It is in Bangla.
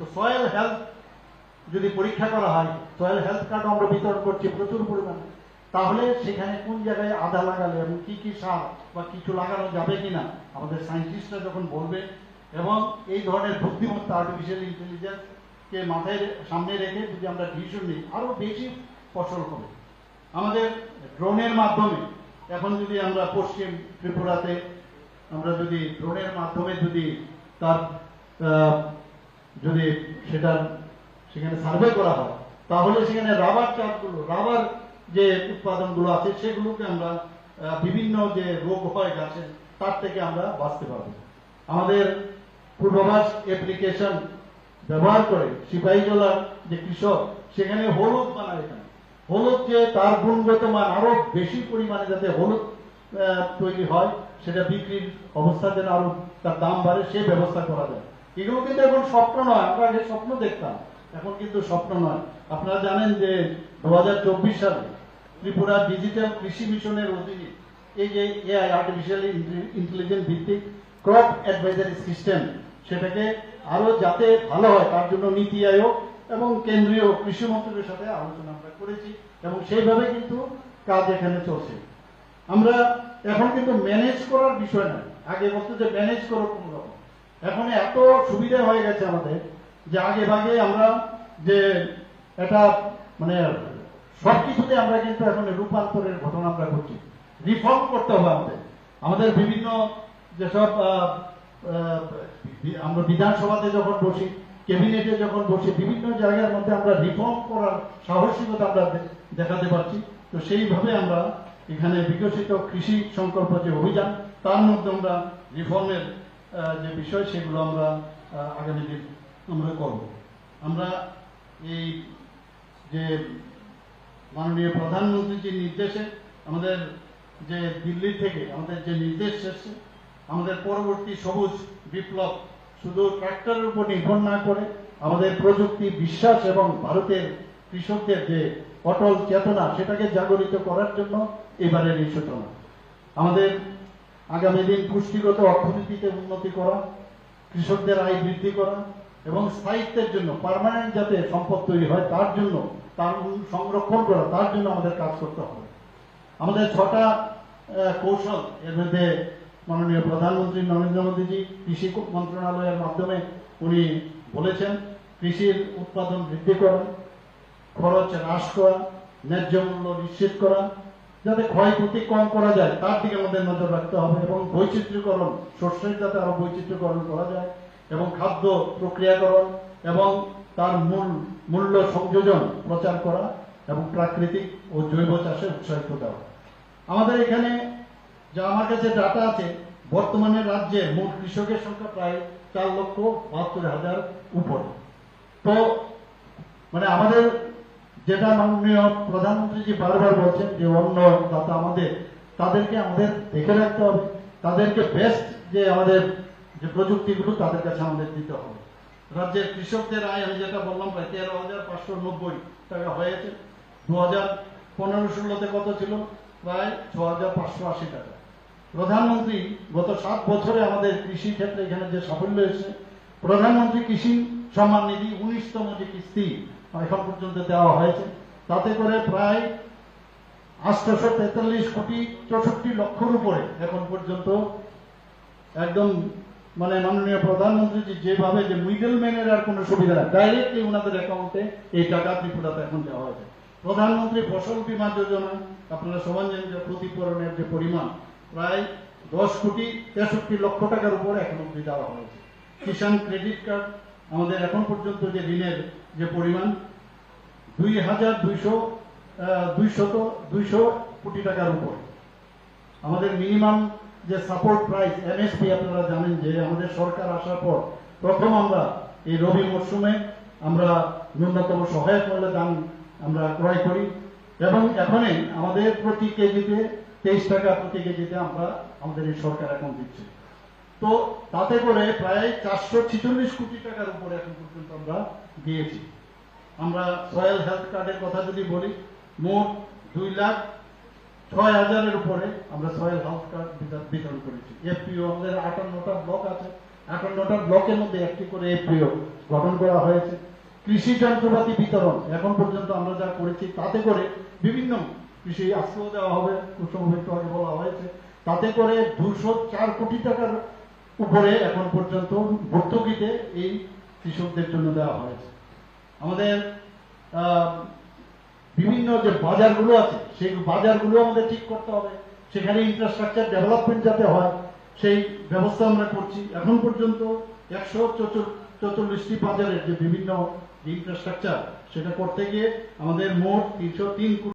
তো সয়েল হেলথ যদি পরীক্ষা করা হয় সয়েল হেলথ কার্ড আমরা বিতরণ করছি প্রচুর পরিমাণে। তাহলে সেখানে কোন জায়গায় আদা লাগালে এবং কি কি সার বা কিছু লাগানো যাবে কিনা, আমাদের সায়েন্টিস্টরা যখন বলবে, এবং এই ধরনের বুদ্ধিমত্তা আর্টিফিশিয়াল ইন্টেলিজেন্স কে মাথায় সামনে রেখে যদি আমরা ডিসিশন নিই, আরও বেশি ফসল হবে। আমাদের ড্রোনের মাধ্যমে, এখন যদি আমরা পশ্চিম ত্রিপুরাতে, আমরা যদি ড্রোনের মাধ্যমে যদি তার যদি সেটা সেখানে সার্ভে করা হয়, তাহলে সেখানে রাবার চাষগুলো রাবার যে উৎপাদনগুলো আছে, সেগুলোকে আমরা বিভিন্ন যে রোগ হয় গাছের, তার থেকে আমরা বাঁচতে পারব। আমাদের পূর্বাভাস অ্যাপ্লিকেশন ব্যবহার করে সিপাহীজলার যে কৃষক, সেখানে হলুদ বানায় এখানে। হলুদ যে তার গুণগত মান আরও বেশি পরিমাণে যাতে হলুদ তৈরি হয়, সেটা বিক্রির অবস্থা যেন আরও তার দাম বাড়ে, সে ব্যবস্থা করা যায়। এগুলো কিন্তু এখন স্বপ্ন নয়। আমরা আগে স্বপ্ন দেখতাম, এখন কিন্তু স্বপ্ন নয়। আপনারা জানেন যে দু হাজার চব্বিশ সালে ত্রিপুরা ডিজিটাল কৃষি মিশনের অধীনে এই যে এআই আর্টিফিশিয়াল ইন্টেলিজেন্স ভিত্তিক ক্রপ অ্যাডভাইজারি সিস্টেম সেটাকে আরও যাতে ভালো হয়, তার জন্য নীতি আয়োগ এবং কেন্দ্রীয় কৃষি মন্ত্রকের সাথে আলোচনা আমরা করেছি এবং সেইভাবে কিন্তু কাজ এখানে চলছে। আমরা এখন কিন্তু ম্যানেজ করার বিষয় নয়। আগে বলতো যে ম্যানেজ করো কোনো রকম। এখন এত সুবিধা হয়ে গেছে আমাদের যে আগে ভাগে আমরা যে এটা মানে সবকিছুতে আমরা কিন্তু এখন রূপান্তরের ঘটনা আমরা ঘটছি। রিফর্ম করতে হবে আমাদের। আমাদের বিভিন্ন যেসব আমরা বিধানসভাতে যখন বসি, ক্যাবিনেটে যখন বসি, বিভিন্ন জায়গার মধ্যে আমরা রিফর্ম করার সাহসিকতা আমরা দেখাতে পারছি। তো সেইভাবে আমরা এখানে বিকশিত কৃষি সংকল্প যে অভিযান, তার মধ্যে আমরা রিফর্মের যে বিষয়, সেগুলো আমরা আগামী দিন আমরা করব। আমরা এই যে মাননীয় প্রধানমন্ত্রীজির নির্দেশে আমাদের যে দিল্লি থেকে আমাদের যে নির্দেশ এসছে, আমাদের পরবর্তী সবুজ বিপ্লব শুধু ট্রাক্টরের উপর নির্ভর না করে আমাদের প্রযুক্তি, বিশ্বাস এবং ভারতের কৃষকদের যে অটল চেতনা, সেটাকে জাগরিত করার জন্য এবারের এই সূচনা। আমাদের আগামী দিন পুষ্টিগত অর্থনীতিতে উন্নতি করা, কৃষকদের আয় বৃদ্ধি করা এবং স্থায়িত্বের জন্য পার্মানেন্ট যাতে সম্পদ তৈরি হয়, তার জন্য, তার সংরক্ষণ করা, তার জন্য আমাদের কাজ করতে হবে। আমাদের ছটা কৌশল এর মধ্যে মাননীয় প্রধানমন্ত্রী নরেন্দ্র মোদীজি, কৃষি মন্ত্রণালয়ের মাধ্যমে উনি বলেছেন, কৃষির উৎপাদন বৃদ্ধি করা, খরচ হ্রাস করা, ন্যায্য মূল্য নিশ্চিত করা যাতে ক্ষয়ক্ষতি কম করা যায়, তার দিকে আমাদের নজর রাখতে হবে এবং বৈচিত্র্যকরণ শস্যের যাতে আরও বৈচিত্র্যকরণ করা যায় এবং খাদ্য প্রক্রিয়াকরণ এবং তার মূল, মূল্য সংযোজন প্রচার করা এবং প্রাকৃতিক ও জৈব চাষে উৎসাহিত দেওয়া। আমাদের এখানে যা আমার কাছে ডাটা আছে, বর্তমানে রাজ্যে মোট কৃষকের সংখ্যা প্রায় চার লক্ষ বাহাত্তর হাজার উপরে। তো মানে আমাদের যেটা মাননীয় প্রধানমন্ত্রীজি বারবার বলছেন যে অন্য দাতা আমাদের, তাদেরকে আমাদের দেখে রাখতে হবে। তাদেরকে বেস্ট যে আমাদের যে প্রযুক্তিগুলো, তাদের কাছে আমাদের দিতে হবে। রাজ্যের কৃষকদের আয় আমি যেটা বললাম, প্রায় তেরো হাজার পাঁচশো নব্বই টাকা হয়েছে। দু হাজার পনেরো ষোলোতে কত ছিল? প্রায় ছ হাজার পাঁচশো আশি টাকা। প্রধানমন্ত্রী গত সাত বছরে আমাদের কৃষি ক্ষেত্রে এখানে যে সাফল্য এসেছে, প্রধানমন্ত্রী কৃষি সম্মান নিধি উনিশতম যে কিস্তি এখন পর্যন্ত দেওয়া হয়েছে। তাতে করে প্রায় আটশোশো তেতাল্লিশ কোটি চৌষট্টি লক্ষর উপরে এখন পর্যন্ত একদম মানে মাননীয় প্রধানমন্ত্রী যেভাবে যে মিডল ম্যানের আর কোনো সুবিধা নেই ডাইরেক্টলি ওনাদের অ্যাকাউন্টে এই টাকা ত্রিপুরাতে এখন দেওয়া হয়েছে। প্রধানমন্ত্রী ফসল বীমা যোজনা, আপনারা সমান জানেন যে ক্ষতিপূরণের যে পরিমাণ, প্রায় দশ কোটি তেষট্টি লক্ষ টাকার উপরে এখন অব্দি দেওয়া হয়েছে। কিষাণ ক্রেডিট কার্ড আমাদের এখন পর্যন্ত যে ঋণের যে পরিমাণ, দুই হাজার দুইশো দুইশত, দুইশো কোটি টাকার উপর। আমাদের মিনিমাম যে সাপোর্ট প্রাইস, এমএসপি আপনারা জানেন যে আমাদের সরকার আসার পর প্রথম আমরা এই রবি মরশুমে আমরা ন্যূনতম সহায়ক মূল্যে দাম আমরা ক্রয় করি। এবং এখনই আমাদের প্রতি কেজিতে তেইশ টাকা প্রতি কেজিতে আমরা আমাদের এই সরকার এখন দিচ্ছে। তো তাতে করে প্রায় চারশো ছিচল্লিশ কোটি টাকার উপরে এখন পর্যন্ত আমরা দিয়েছি। আমরা সয়েল হেলথ কার্ডের কথা যদি বলি, মোট দুই লাখ ছয় হাজারের উপরে আমরা সয়েল হেলথ কার্ড বিতরণ করেছি। এফপিও আমাদের আটান্নটা ব্লক আছে। আটান্নটা ব্লকের মধ্যে একটি করে এফপিও গঠন করা হয়েছে। কৃষি যন্ত্রপাতি বিতরণ এখন পর্যন্ত আমরা যা করেছি, তাতে করে বিভিন্ন কৃষি আশ্রয় দেওয়া হবে, কুসুম বলা হয়েছে। তাতে করে দুশো চার কোটি টাকার উপরে এখন পর্যন্ত ভর্তুকিতে এই কৃষকদের জন্য দেওয়া হয়েছে। আমাদের বিভিন্ন যে বাজারগুলো আছে, সেই বাজারগুলো আমাদের ঠিক করতে হবে। সেখানে ইনফ্রাস্ট্রাকচার ডেভেলপমেন্ট যাতে হয়, সেই ব্যবস্থা আমরা করছি। এখন পর্যন্ত একশো চৌচল্লিশটি বাজারের যে বিভিন্ন ইনফ্রাস্ট্রাকচার সেটা করতে গিয়ে আমাদের মোট তিনশো তিন